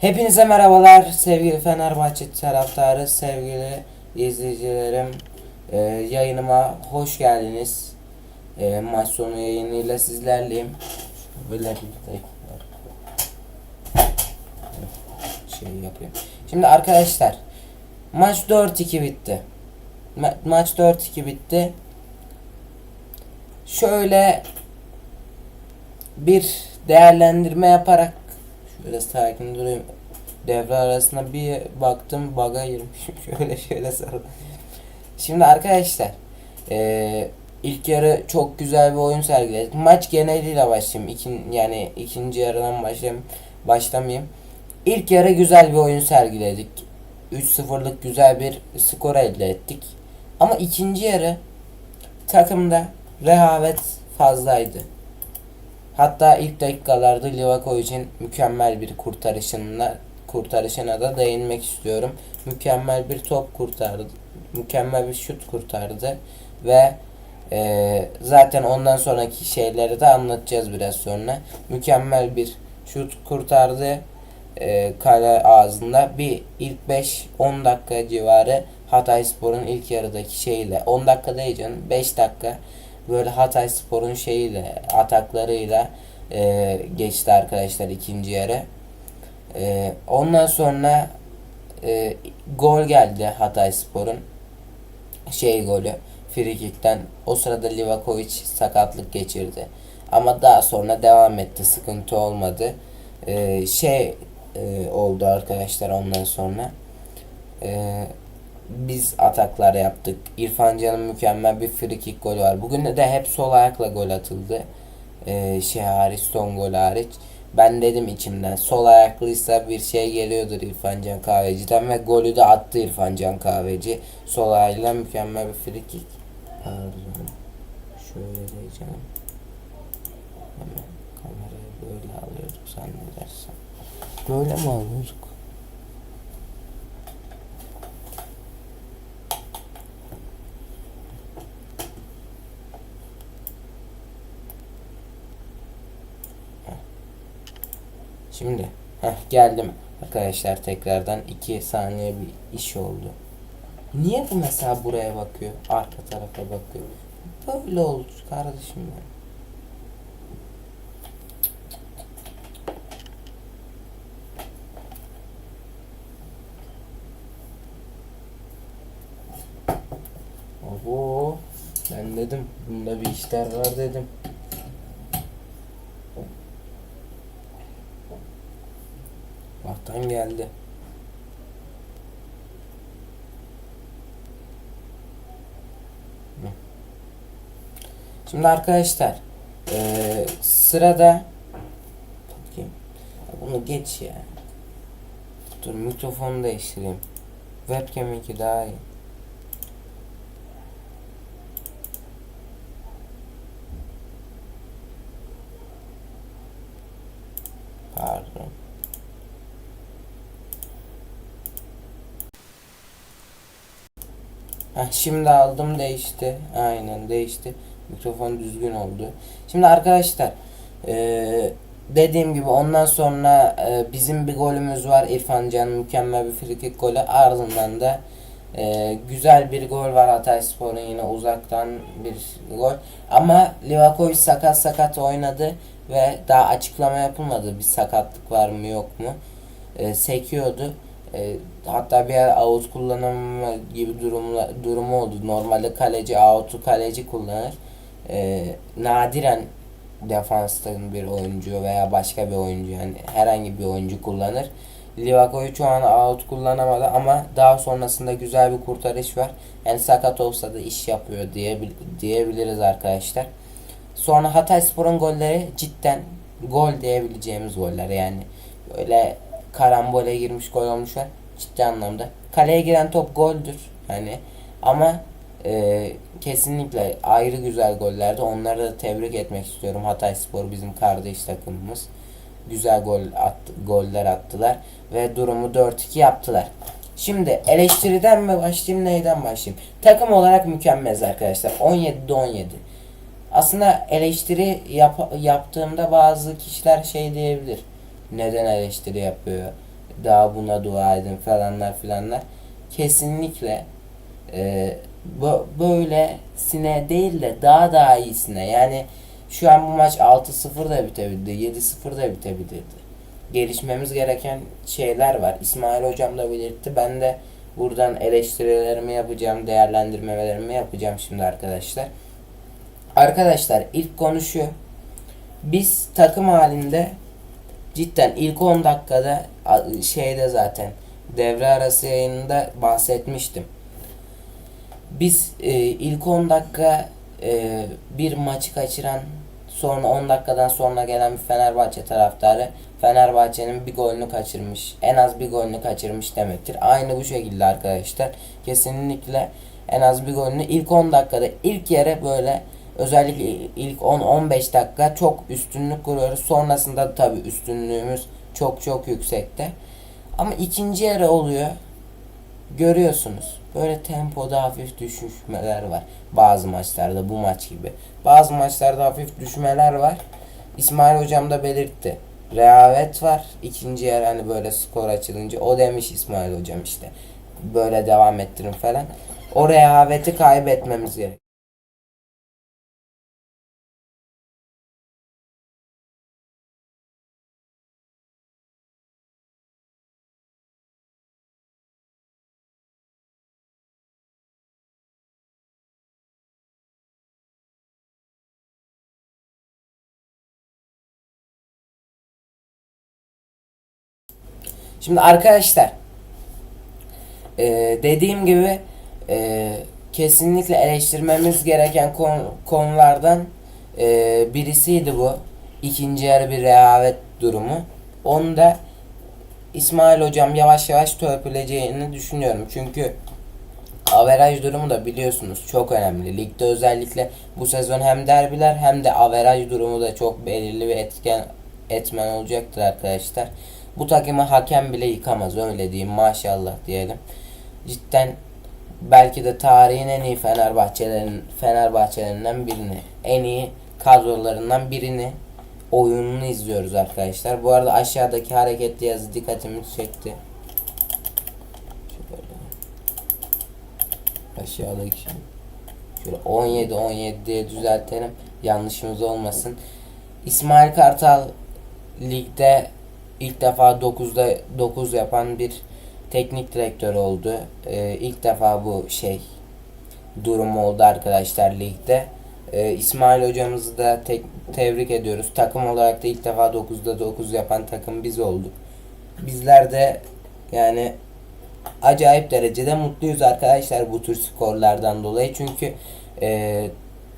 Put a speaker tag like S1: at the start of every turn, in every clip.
S1: Hepinize merhabalar sevgili Fenerbahçe taraftarı, sevgili izleyicilerim. Ee, yayınıma hoş geldiniz. Ee, maç sonu yayınıyla sizlerleyim. Böyle. Şey yapayım. Şimdi arkadaşlar maç 4-2 bitti. Ma- maç 4-2 bitti. Şöyle bir değerlendirme yaparak şöyle sakin durayım. Devre arasında bir baktım baga girmişim. şöyle şöyle sarıl. Şimdi arkadaşlar eee ilk yarı çok güzel bir oyun sergiledik. Maç geneliyle başlayayım. İkin, yani ikinci yarıdan başlayayım. Başlamayayım. İlk yarı güzel bir oyun sergiledik. 3-0'lık güzel bir skor elde ettik. Ama ikinci yarı takımda rehavet fazlaydı. Hatta ilk dakikalarda Livakovic'in mükemmel bir kurtarışına kurtarışına da değinmek istiyorum. Mükemmel bir top kurtardı. Mükemmel bir şut kurtardı ve e, zaten ondan sonraki şeyleri de anlatacağız biraz sonra. Mükemmel bir şut kurtardı. E, kale ağzında bir ilk 5-10 dakika civarı Hatay Spor'un ilk yarıdaki şeyle 10 dakika değil canım 5 dakika böyle Hatay Spor'un şeyiyle ataklarıyla e, geçti arkadaşlar ikinci yarı. E, ondan sonra e, gol geldi Hatay Spor'un şey golü frikikten. O sırada Livakovic sakatlık geçirdi. Ama daha sonra devam etti. Sıkıntı olmadı. E, şey e, oldu arkadaşlar ondan sonra. E, biz ataklar yaptık. İrfan Can'ın mükemmel bir free kick golü var. Bugün de hep sol ayakla gol atıldı. Ee, son gol hariç. Ben dedim içimden sol ayaklıysa bir şey geliyordur İrfan Can Kahveci'den ve golü de attı İrfan Can Kahveci. Sol ayağıyla mükemmel bir free kick. Pardon. Şöyle diyeceğim. Hemen kamerayı böyle alıyorduk zannedersem. Böyle mi alıyorduk? Şimdi heh, geldim arkadaşlar tekrardan 2 saniye bir iş oldu. Niye bu mesela buraya bakıyor? Arka tarafa bakıyor. Böyle oldu kardeşim benim. Oho ben dedim bunda bir işler var dedim. Geldi. Şimdi arkadaşlar eee, sırada bakayım bunu geç ya. Dur mikrofonu değiştireyim. Webcam 2 daha iyi. Pardon. Heh, şimdi aldım değişti. Aynen değişti. Mikrofon düzgün oldu. Şimdi arkadaşlar eee, dediğim gibi ondan sonra eee, bizim bir golümüz var. İrfan Can'ın mükemmel bir frikik golü. Ardından da eee, güzel bir gol var Hatay Spor'un yine uzaktan bir gol. Ama Livakovic sakat sakat oynadı ve daha açıklama yapılmadı. Bir sakatlık var mı yok mu? Eee, sekiyordu. E, hatta bir yer out kullanımı gibi durumla, durumu oldu. Normalde kaleci out'u kaleci kullanır. E, nadiren defanstan bir oyuncu veya başka bir oyuncu yani herhangi bir oyuncu kullanır. Livakovic şu an out kullanamadı ama daha sonrasında güzel bir kurtarış var. Yani sakat olsa da iş yapıyor diye diyebiliriz arkadaşlar. Sonra Hatayspor'un golleri cidden gol diyebileceğimiz goller yani. Böyle karambole girmiş gol olmuşlar. Ciddi anlamda. Kaleye giren top goldür. Yani ama e, kesinlikle ayrı güzel gollerde. Onları da tebrik etmek istiyorum. Hatay Spor bizim kardeş takımımız. Güzel gol attı, goller attılar ve durumu 4-2 yaptılar. Şimdi eleştiriden mi başlayayım neyden başlayayım? Takım olarak mükemmeliz arkadaşlar. 17'de 17. Aslında eleştiri yap, yaptığımda bazı kişiler şey diyebilir. Neden eleştiri yapıyor? daha buna dua edin falanlar filanlar. Kesinlikle e, bu, böylesine değil de daha daha iyisine. Yani şu an bu maç 6-0 da bitebilirdi. 7-0 da bitebilirdi. Gelişmemiz gereken şeyler var. İsmail hocam da belirtti. Ben de buradan eleştirilerimi yapacağım, değerlendirmelerimi yapacağım şimdi arkadaşlar. Arkadaşlar ilk konu şu. Biz takım halinde cidden ilk 10 dakikada şeyde zaten devre arası yayınında bahsetmiştim. Biz e, ilk 10 dakika e, bir maçı kaçıran sonra 10 dakikadan sonra gelen bir Fenerbahçe taraftarı Fenerbahçe'nin bir golünü kaçırmış. En az bir golünü kaçırmış demektir. Aynı bu şekilde arkadaşlar. Kesinlikle en az bir golünü ilk 10 dakikada ilk yere böyle özellikle ilk 10-15 dakika çok üstünlük kuruyoruz. Sonrasında tabi üstünlüğümüz çok çok yüksekte. Ama ikinci yere oluyor. Görüyorsunuz. Böyle tempoda hafif düşüşmeler var. Bazı maçlarda bu maç gibi. Bazı maçlarda hafif düşmeler var. İsmail hocam da belirtti. Rehavet var. İkinci yer hani böyle skor açılınca o demiş İsmail hocam işte. Böyle devam ettirin falan. O rehaveti kaybetmemiz gerek. Şimdi arkadaşlar eee, dediğim gibi eee, kesinlikle eleştirmemiz gereken konu- konulardan eee, birisiydi bu. İkinci yarı bir rehavet durumu. Onu da İsmail hocam yavaş yavaş törpüleyeceğini düşünüyorum. Çünkü averaj durumu da biliyorsunuz çok önemli. Ligde özellikle bu sezon hem derbiler hem de averaj durumu da çok belirli bir etken etmen olacaktır arkadaşlar. Bu takımı hakem bile yıkamaz öyle diyeyim maşallah diyelim. Cidden belki de tarihin en iyi Fenerbahçelerin Fenerbahçelerinden birini, en iyi kadrolarından birini oyununu izliyoruz arkadaşlar. Bu arada aşağıdaki hareketli yazı dikkatimi çekti. Şöyle. Aşağıdaki şey. Şöyle 17 17 diye düzeltelim. Yanlışımız olmasın. İsmail Kartal ligde ilk defa 9'da 9 yapan bir teknik direktör oldu. Ee, ilk defa bu şey durum oldu arkadaşlar ligde. Ee, İsmail hocamızı da tek, tebrik ediyoruz. Takım olarak da ilk defa 9'da 9 yapan takım biz olduk. Bizler de yani acayip derecede mutluyuz arkadaşlar bu tür skorlardan dolayı. Çünkü e,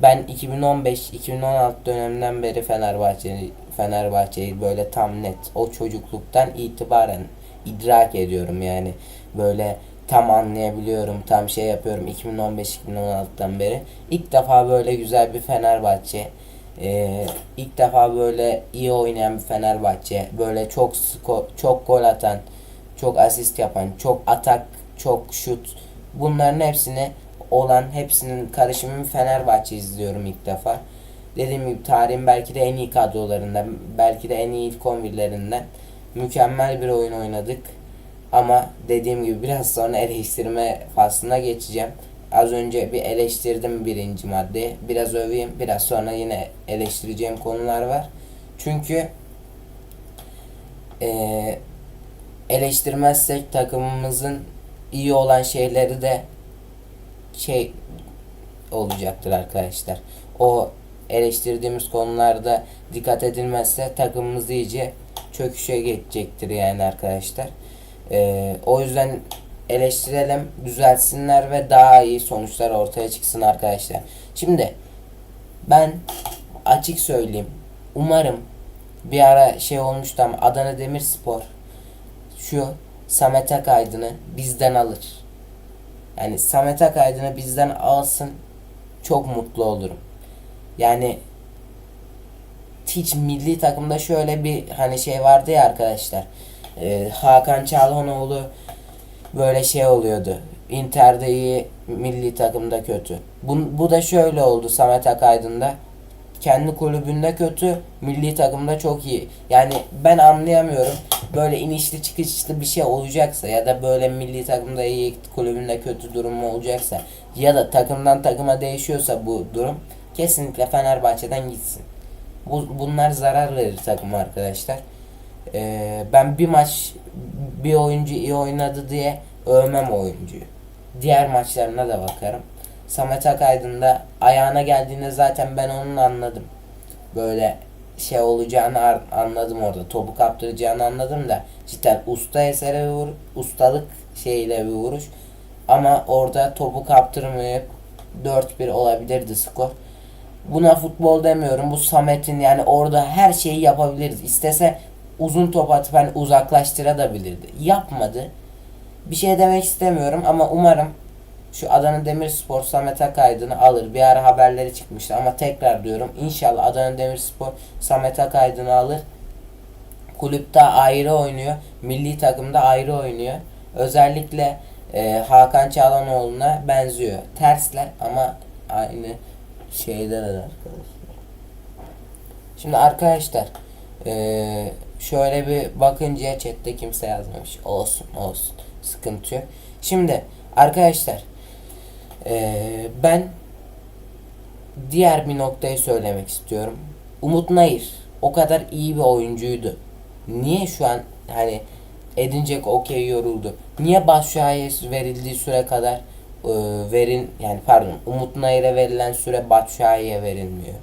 S1: ben 2015-2016 döneminden beri Fenerbahçe'yi Fenerbahçe'yi böyle tam net o çocukluktan itibaren idrak ediyorum yani böyle tam anlayabiliyorum tam şey yapıyorum 2015-2016'dan beri ilk defa böyle güzel bir Fenerbahçe e, ilk defa böyle iyi oynayan bir Fenerbahçe böyle çok sko- çok gol atan çok asist yapan, çok atak, çok şut bunların hepsini olan hepsinin karışımı bir Fenerbahçe izliyorum ilk defa. Dediğim gibi tarihin belki de en iyi kadrolarından, belki de en iyi ilk 11'lerinden mükemmel bir oyun oynadık. Ama dediğim gibi biraz sonra eleştirme faslına geçeceğim. Az önce bir eleştirdim birinci maddeyi. Biraz öveyim. Biraz sonra yine eleştireceğim konular var. Çünkü eee eleştirmezsek takımımızın iyi olan şeyleri de şey olacaktır arkadaşlar. O eleştirdiğimiz konularda dikkat edilmezse takımımız iyice çöküşe geçecektir yani arkadaşlar. Ee, o yüzden eleştirelim, düzelsinler ve daha iyi sonuçlar ortaya çıksın arkadaşlar. Şimdi ben açık söyleyeyim. Umarım bir ara şey olmuştu ama Adana Demirspor şu Samet Akaydın'ı bizden alır. Yani Samet Akaydın'ı bizden alsın çok mutlu olurum. Yani hiç milli takımda şöyle bir hani şey vardı ya arkadaşlar. Ee, Hakan Çalhanoğlu böyle şey oluyordu. Inter'de iyi, milli takımda kötü. Bu, bu da şöyle oldu Samet Akaydın'da. Kendi kulübünde kötü, milli takımda çok iyi. Yani ben anlayamıyorum. böyle inişli çıkışlı bir şey olacaksa ya da böyle milli takımda iyi kulübünde kötü durum olacaksa ya da takımdan takıma değişiyorsa bu durum kesinlikle Fenerbahçe'den gitsin. Bu, bunlar zarar verir takıma arkadaşlar. Ee, ben bir maç bir oyuncu iyi oynadı diye övmem oyuncuyu. Diğer maçlarına da bakarım. Samet Akaydın da ayağına geldiğinde zaten ben onun anladım. Böyle şey olacağını anladım orada. Topu kaptıracağını anladım da cidden usta esere bir vur, ustalık şeyiyle bir vuruş. Ama orada topu kaptırmayıp 4-1 olabilirdi skor. Buna futbol demiyorum. Bu Samet'in yani orada her şeyi yapabiliriz. İstese uzun top atıp hani uzaklaştırabilirdi. Yapmadı. Bir şey demek istemiyorum ama umarım şu Adana Demirspor Samet Akaydın'ı alır. Bir ara haberleri çıkmıştı ama tekrar diyorum. İnşallah Adana Demirspor Samet Akaydın'ı alır. Kulüpte ayrı oynuyor. Milli takımda ayrı oynuyor. Özellikle e, Hakan Çalhanoğlu'na benziyor. Tersler ama aynı şeyler arkadaşlar. Şimdi arkadaşlar e, şöyle bir bakınca chatte kimse yazmamış. Olsun olsun. Sıkıntı yok. Şimdi arkadaşlar e, ben diğer bir noktayı söylemek istiyorum. Umut Nayır o kadar iyi bir oyuncuydu. Niye şu an hani Edin Dzeko okey yoruldu. Niye Batshuayi'ye verildiği süre kadar e, verin yani pardon Umut Nayır'a verilen süre Batshuayi'ye verilmiyor.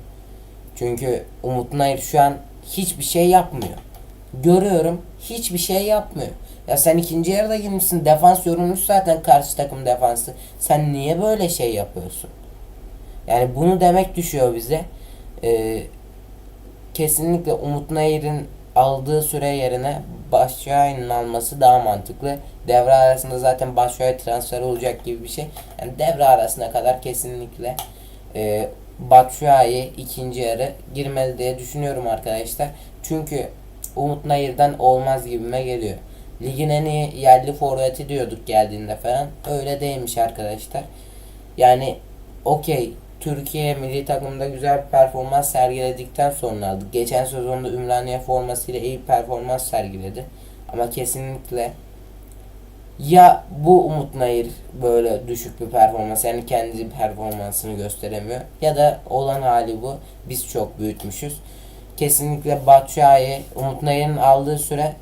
S1: Çünkü Umut Nayır şu an hiçbir şey yapmıyor. Görüyorum hiçbir şey yapmıyor. Ya sen ikinci yarıda girmişsin. Defans yorulmuş zaten karşı takım defansı. Sen niye böyle şey yapıyorsun? Yani bunu demek düşüyor bize. Ee, kesinlikle Umut Nayır'ın aldığı süre yerine Başşuay'ın alması daha mantıklı. Devre arasında zaten Başşuay transfer olacak gibi bir şey. Yani devre arasına kadar kesinlikle e, Batshuayi ikinci yarı girmeli diye düşünüyorum arkadaşlar. Çünkü Umut Nayır'dan olmaz gibime geliyor. Ligin en iyi yerli forveti diyorduk geldiğinde falan. Öyle değilmiş arkadaşlar. Yani okey Türkiye milli takımda güzel bir performans sergiledikten sonra. Geçen sezonda Ümraniye formasıyla iyi performans sergiledi. Ama kesinlikle ya bu Umut Nayır böyle düşük bir performans yani kendi performansını gösteremiyor ya da olan hali bu. Biz çok büyütmüşüz. Kesinlikle Batshuayi Umut Nayır'ın aldığı süre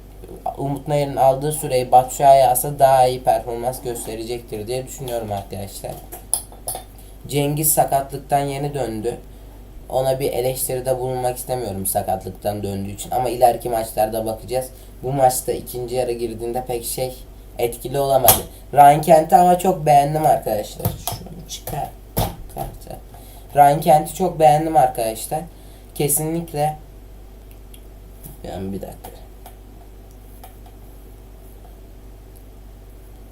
S1: Umut Nayır'ın aldığı süreyi Batshuayi alsa daha iyi performans gösterecektir diye düşünüyorum arkadaşlar. Cengiz sakatlıktan yeni döndü. Ona bir eleştiride bulunmak istemiyorum sakatlıktan döndüğü için ama ileriki maçlarda bakacağız. Bu maçta ikinci yarı girdiğinde pek şey etkili olamadı. Ryan Kent'i ama çok beğendim arkadaşlar. Şunu çıkar. Kartı. Ryan Kent'i çok beğendim arkadaşlar. Kesinlikle yani bir dakika.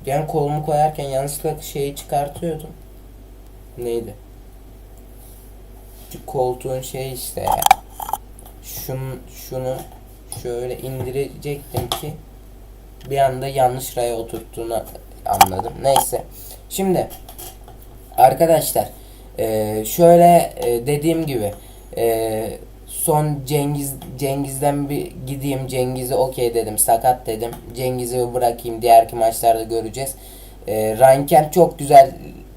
S1: Ben kolumu koyarken yanlışlıkla şeyi çıkartıyordum. Neydi? Şu koltuğun şey işte ya. Şunu, şunu şöyle indirecektim ki bir anda yanlış raya oturttuğunu anladım. Neyse. Şimdi arkadaşlar e, şöyle e, dediğim gibi e, son Cengiz Cengiz'den bir gideyim Cengiz'i okey dedim sakat dedim Cengiz'i bırakayım diğerki maçlarda göreceğiz. E, Ranken çok güzel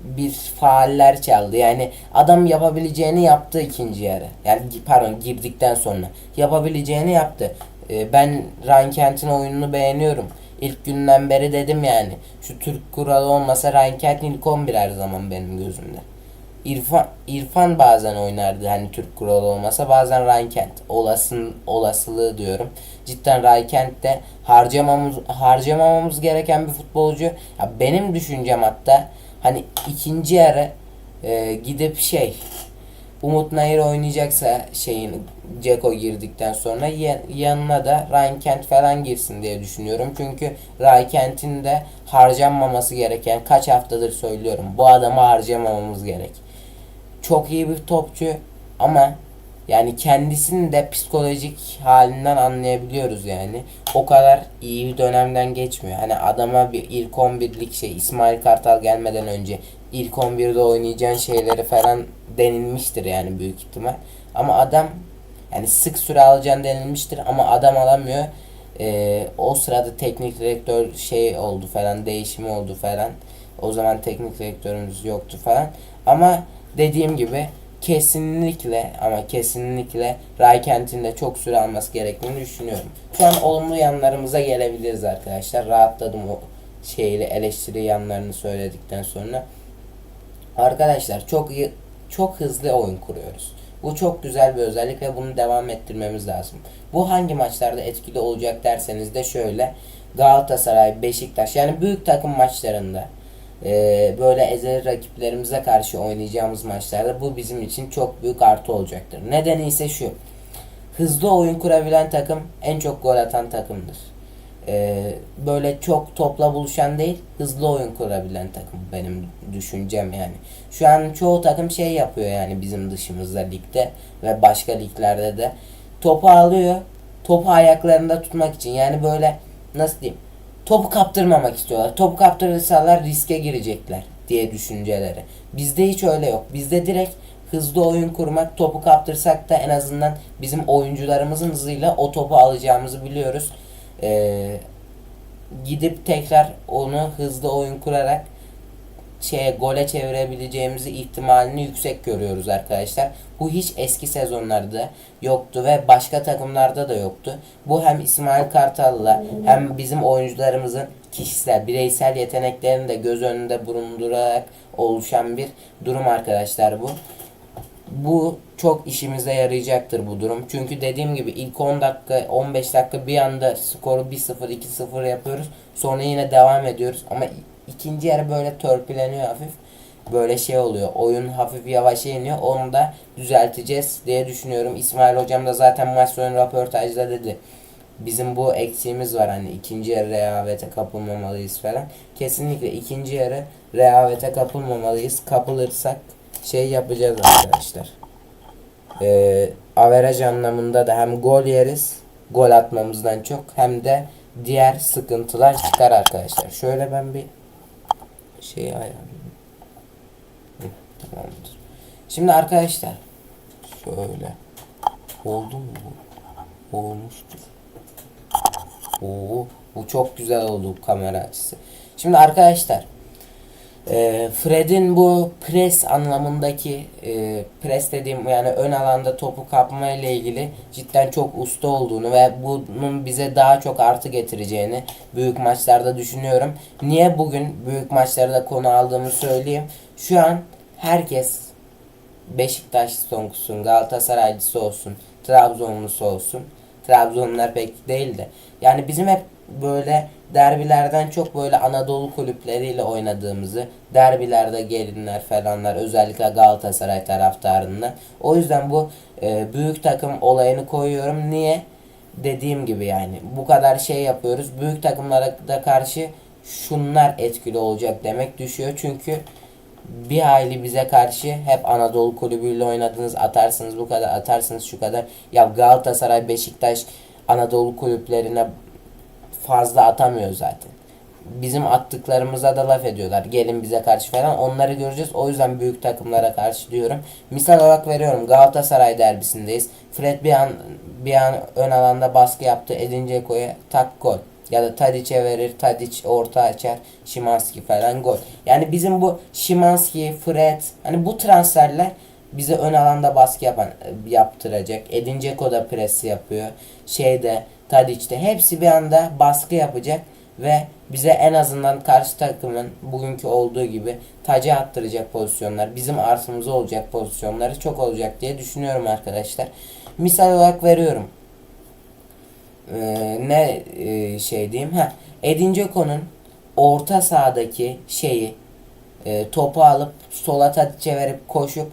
S1: bir faaller çaldı. Yani adam yapabileceğini yaptı ikinci yarı. Yani pardon girdikten sonra yapabileceğini yaptı. Ee, ben Ryan Kent'in oyununu beğeniyorum. İlk günden beri dedim yani. Şu Türk kuralı olmasa Ryan Kent ilk 11 her zaman benim gözümde. İrfan, İrfan bazen oynardı hani Türk kuralı olmasa bazen Ryan Kent. Olasın, olasılığı diyorum. Cidden Ryan Kent de harcamamız, harcamamamız gereken bir futbolcu. Ya benim düşüncem hatta hani ikinci yarı e, gidip şey Umut Nayır oynayacaksa şeyin Ceko girdikten sonra yanına da Ryan Kent falan girsin diye düşünüyorum. Çünkü Ryan Kent'in de harcanmaması gereken kaç haftadır söylüyorum. Bu adamı harcamamamız gerek. Çok iyi bir topçu ama yani kendisini de psikolojik halinden anlayabiliyoruz yani. O kadar iyi bir dönemden geçmiyor. Hani adama bir ilk 11'lik şey İsmail Kartal gelmeden önce ilk 11'de oynayacağın şeyleri falan denilmiştir yani büyük ihtimal. Ama adam yani sık süre alacağını denilmiştir ama adam alamıyor. Ee, o sırada teknik direktör şey oldu falan değişimi oldu falan. O zaman teknik direktörümüz yoktu falan. Ama dediğim gibi kesinlikle ama kesinlikle Raykent'in de çok süre alması gerektiğini düşünüyorum. Şu an olumlu yanlarımıza gelebiliriz arkadaşlar. Rahatladım o şeyle eleştiri yanlarını söyledikten sonra. Arkadaşlar çok çok hızlı oyun kuruyoruz. Bu çok güzel bir özellik ve bunu devam ettirmemiz lazım. Bu hangi maçlarda etkili olacak derseniz de şöyle Galatasaray, Beşiktaş yani büyük takım maçlarında e, böyle ezeli rakiplerimize karşı oynayacağımız maçlarda bu bizim için çok büyük artı olacaktır. Nedeni ise şu. Hızlı oyun kurabilen takım en çok gol atan takımdır. E, böyle çok topla buluşan değil, hızlı oyun kurabilen takım benim düşüncem yani. Şu an çoğu takım şey yapıyor yani bizim dışımızda ligde ve başka liglerde de. Topu alıyor, topu ayaklarında tutmak için yani böyle nasıl diyeyim topu kaptırmamak istiyorlar. Topu kaptırırsalar riske girecekler diye düşünceleri. Bizde hiç öyle yok. Bizde direkt hızlı oyun kurmak, topu kaptırsak da en azından bizim oyuncularımızın hızıyla o topu alacağımızı biliyoruz. Ee, gidip tekrar onu hızlı oyun kurarak şeye gole çevirebileceğimizi ihtimalini yüksek görüyoruz arkadaşlar. Bu hiç eski sezonlarda yoktu ve başka takımlarda da yoktu. Bu hem İsmail Kartal'la hem bizim oyuncularımızın kişisel, bireysel yeteneklerini de göz önünde bulundurarak oluşan bir durum arkadaşlar bu. Bu çok işimize yarayacaktır bu durum. Çünkü dediğim gibi ilk 10 dakika 15 dakika bir anda skoru 1-0 2-0 yapıyoruz. Sonra yine devam ediyoruz ama ikinci yarı böyle törpüleniyor hafif. Böyle şey oluyor. Oyun hafif yavaş iniyor. Onu da düzelteceğiz diye düşünüyorum. İsmail hocam da zaten maç sonu röportajda dedi. Bizim bu eksiğimiz var hani ikinci yarı rehavete kapılmamalıyız falan. Kesinlikle ikinci yarı rehavete kapılmamalıyız. Kapılırsak şey yapacağız arkadaşlar. Ee, averaj anlamında da hem gol yeriz gol atmamızdan çok hem de diğer sıkıntılar çıkar arkadaşlar. Şöyle ben bir şey ayarlayayım. Hı, Tamamdır. Şimdi arkadaşlar şöyle oldu mu bu? Olmuştur. Oo, bu çok güzel oldu kamera açısı. Şimdi arkadaşlar e, Fred'in bu pres anlamındaki e, pres dediğim yani ön alanda topu kapma ile ilgili cidden çok usta olduğunu ve bunun bize daha çok artı getireceğini büyük maçlarda düşünüyorum. Niye bugün büyük maçlarda konu aldığımı söyleyeyim. Şu an herkes Beşiktaşlısı olsun, Galatasaraylısı olsun, Trabzonlusu olsun. Trabzonlular pek değil de. Yani bizim hep böyle derbilerden çok böyle Anadolu kulüpleriyle oynadığımızı, derbilerde gelinler falanlar özellikle Galatasaray taraftarında. O yüzden bu e, büyük takım olayını koyuyorum. Niye? Dediğim gibi yani bu kadar şey yapıyoruz. Büyük takımlara da karşı şunlar etkili olacak demek düşüyor. Çünkü bir hayli bize karşı hep Anadolu kulübüyle oynadınız atarsınız bu kadar atarsınız şu kadar. Ya Galatasaray, Beşiktaş Anadolu kulüplerine fazla atamıyor zaten. Bizim attıklarımıza da laf ediyorlar. Gelin bize karşı falan. Onları göreceğiz. O yüzden büyük takımlara karşı diyorum. Misal olarak veriyorum. Galatasaray derbisindeyiz. Fred bir an bir an ön alanda baskı yaptı. Edin Dzeko'ya tak gol. Ya da Tadic'e verir. Tadic orta açar. Şimanski falan gol. Yani bizim bu Şimanski, Fred hani bu transferler bize ön alanda baskı yapan yaptıracak. Edin Dzeko da pres yapıyor. Şeyde Tadic'te hepsi bir anda baskı yapacak ve bize en azından karşı takımın bugünkü olduğu gibi tacı attıracak pozisyonlar, bizim artımıza olacak pozisyonları çok olacak diye düşünüyorum arkadaşlar. Misal olarak veriyorum. Ee, ne e, şey diyeyim? Ha, Edin Dzeko'nun orta sahadaki şeyi e, topu alıp sola Tadic'e verip koşup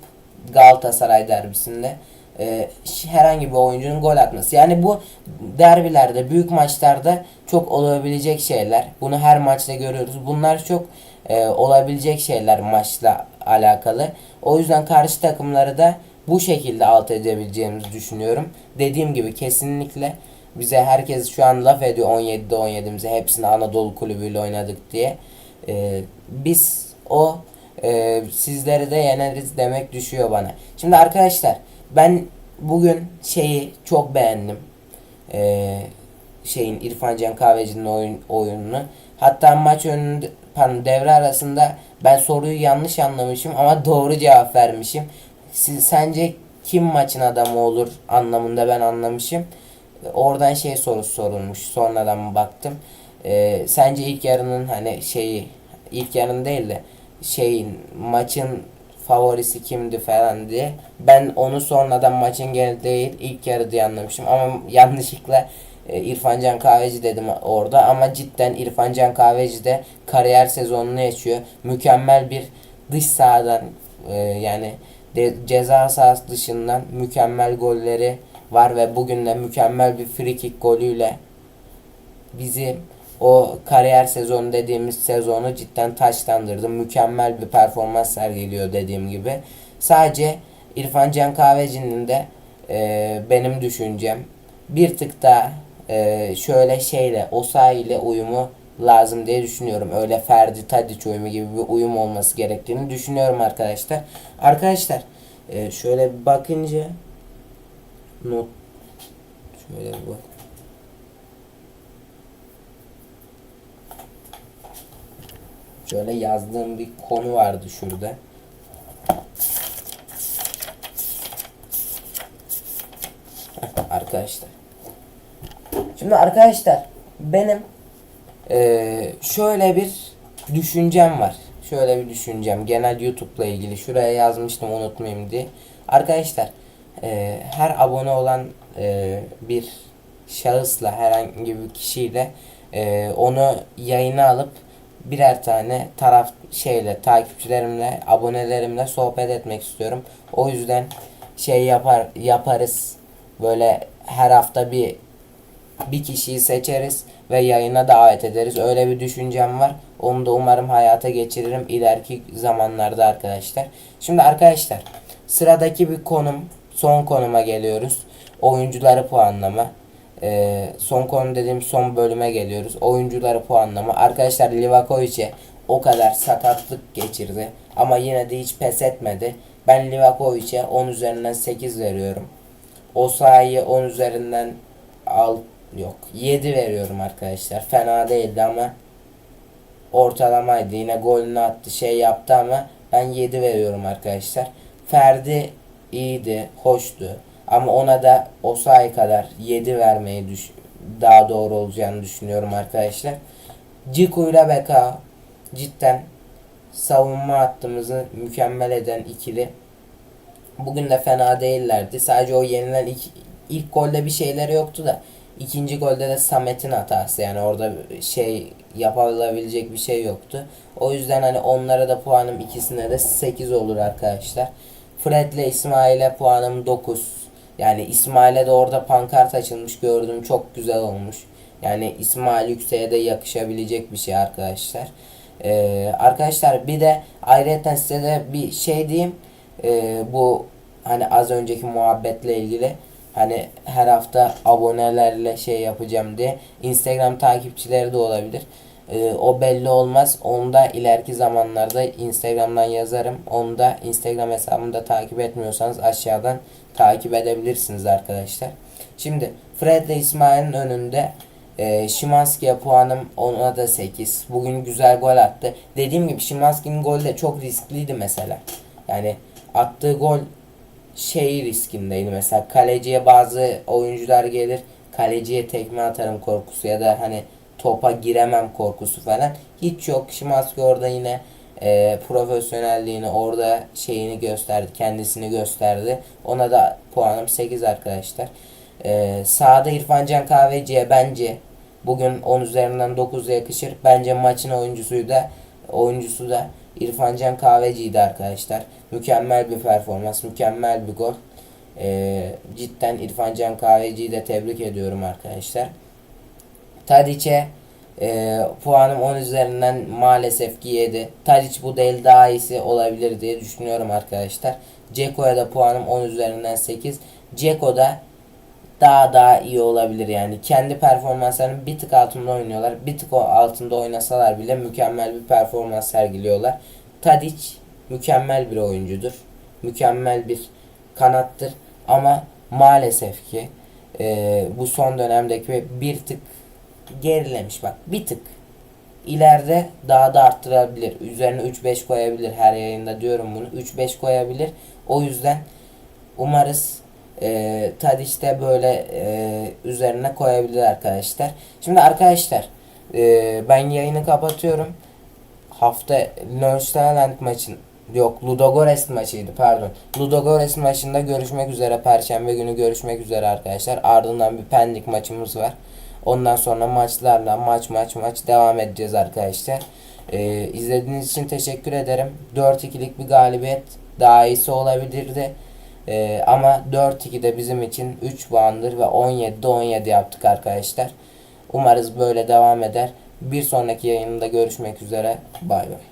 S1: Galatasaray derbisinde e, herhangi bir oyuncunun gol atması. Yani bu derbilerde, büyük maçlarda çok olabilecek şeyler. Bunu her maçta görüyoruz. Bunlar çok e, olabilecek şeyler maçla alakalı. O yüzden karşı takımları da bu şekilde alt edebileceğimizi düşünüyorum. Dediğim gibi kesinlikle bize herkes şu an laf ediyor 17'de 17'mize hepsini Anadolu kulübüyle oynadık diye. E, biz o e, sizleri de yeneriz demek düşüyor bana. Şimdi arkadaşlar ben bugün şeyi çok beğendim. Ee, şeyin İrfan Can Kahveci'nin oyun, oyununu. Hatta maç önünde pardon, devre arasında ben soruyu yanlış anlamışım ama doğru cevap vermişim. Siz, sence kim maçın adamı olur anlamında ben anlamışım. Oradan şey sorusu sorulmuş. Sonradan baktım. Ee, sence ilk yarının hani şeyi ilk yarın değil de şeyin maçın favorisi kimdi falan diye. Ben onu sonradan maçın geri değil ilk yarı diye anlamışım ama yanlışlıkla e, İrfan Can Kahveci dedim orada ama cidden İrfan Can Kahveci de kariyer sezonunu yaşıyor. Mükemmel bir dış sahadan e, yani ceza sahası dışından mükemmel golleri var ve bugün de mükemmel bir free kick golüyle bizi o kariyer sezonu dediğimiz sezonu cidden taçlandırdı. Mükemmel bir performans sergiliyor dediğim gibi. Sadece İrfan Can Kahveci'nin de e, benim düşüncem bir tık daha e, şöyle şeyle Osayi ile uyumu lazım diye düşünüyorum. Öyle Ferdi Tadiç uyumu gibi bir uyum olması gerektiğini düşünüyorum arkadaşlar. Arkadaşlar e, şöyle bir bakınca not şöyle bir bak. Şöyle yazdığım bir konu vardı şurada. Arkadaşlar. Şimdi arkadaşlar benim eee, şöyle bir düşüncem var. Şöyle bir düşüncem. Genel YouTube'la ilgili. Şuraya yazmıştım unutmayayım diye. Arkadaşlar eee, her abone olan eee, bir şahısla herhangi bir kişiyle eee, onu yayına alıp birer tane taraf şeyle takipçilerimle abonelerimle sohbet etmek istiyorum. O yüzden şey yapar yaparız. Böyle her hafta bir bir kişiyi seçeriz ve yayına davet ederiz. Öyle bir düşüncem var. Onu da umarım hayata geçiririm ileriki zamanlarda arkadaşlar. Şimdi arkadaşlar sıradaki bir konum son konuma geliyoruz. Oyuncuları puanlama. Ee, son konu dediğim son bölüme geliyoruz. Oyuncuları puanlama. Arkadaşlar Livakovic'e o kadar sakatlık geçirdi. Ama yine de hiç pes etmedi. Ben Livakovic'e 10 üzerinden 8 veriyorum. Osayi'ye 10 üzerinden al yok 7 veriyorum arkadaşlar. Fena değildi ama ortalamaydı. Yine golünü attı şey yaptı ama ben 7 veriyorum arkadaşlar. Ferdi iyiydi, hoştu. Ama ona da Osayi kadar 7 vermeyi düş daha doğru olacağını düşünüyorum arkadaşlar. Ciku ile Beka cidden savunma hattımızı mükemmel eden ikili. Bugün de fena değillerdi. Sadece o yenilen ilk, ilk golde bir şeyleri yoktu da ikinci golde de Samet'in hatası. Yani orada şey yapılabilecek bir şey yoktu. O yüzden hani onlara da puanım ikisine de 8 olur arkadaşlar. Fred ile İsmail'e puanım 9. Yani İsmail'e de orada pankart açılmış gördüm. Çok güzel olmuş. Yani İsmail Yüksek'e de yakışabilecek bir şey arkadaşlar. Ee, arkadaşlar bir de ayrıca size de bir şey diyeyim. Ee, bu hani az önceki muhabbetle ilgili hani her hafta abonelerle şey yapacağım diye Instagram takipçileri de olabilir. Ee, o belli olmaz. Onu da ileriki zamanlarda Instagram'dan yazarım. Onu da Instagram hesabımda takip etmiyorsanız aşağıdan takip edebilirsiniz arkadaşlar. Şimdi Fred ile İsmail'in önünde e, Şimanski'ye puanım ona da 8. Bugün güzel gol attı. Dediğim gibi Şimanski'nin golü de çok riskliydi mesela. Yani attığı gol şey riskindeydi mesela kaleciye bazı oyuncular gelir kaleciye tekme atarım korkusu ya da hani topa giremem korkusu falan hiç yok Şimanski orada yine e, profesyonelliğini orada şeyini gösterdi kendisini gösterdi ona da puanım 8 arkadaşlar e, sağda İrfan Can Kahveci'ye bence bugün 10 üzerinden 9 yakışır bence maçın oyuncusuyu da oyuncusu da İrfan Can Kahveci'ydi arkadaşlar. Mükemmel bir performans, mükemmel bir gol. Ee, cidden İrfan Can Kahveci'yi de tebrik ediyorum arkadaşlar. Tadiç'e e, puanım 10 üzerinden maalesef ki 7. Tadiç bu değil daha iyisi olabilir diye düşünüyorum arkadaşlar. Ceko'ya da puanım 10 üzerinden 8. Ceko da daha daha iyi olabilir yani. Kendi performanslarının bir tık altında oynuyorlar. Bir tık altında oynasalar bile mükemmel bir performans sergiliyorlar. Tadic mükemmel bir oyuncudur. Mükemmel bir kanattır. Ama maalesef ki e, bu son dönemdeki bir tık gerilemiş bak bir tık. İleride daha da arttırabilir. Üzerine 3-5 koyabilir her yayında diyorum bunu. 3-5 koyabilir. O yüzden umarız e, Tadiç de böyle e, üzerine koyabilir arkadaşlar. Şimdi arkadaşlar e, ben yayını kapatıyorum. Hafta Neustaland maçın yok Ludogorets maçıydı pardon. Ludogorets maçında görüşmek üzere Perşembe günü görüşmek üzere arkadaşlar. Ardından bir Pendik maçımız var. Ondan sonra maçlarla maç maç maç devam edeceğiz arkadaşlar. Ee, izlediğiniz için teşekkür ederim. 4-2'lik bir galibiyet daha iyisi olabilirdi. Ee, ama 4-2 de bizim için 3 puandır ve 17'de 17 yaptık arkadaşlar. Umarız böyle devam eder. Bir sonraki yayında görüşmek üzere. Bay bay.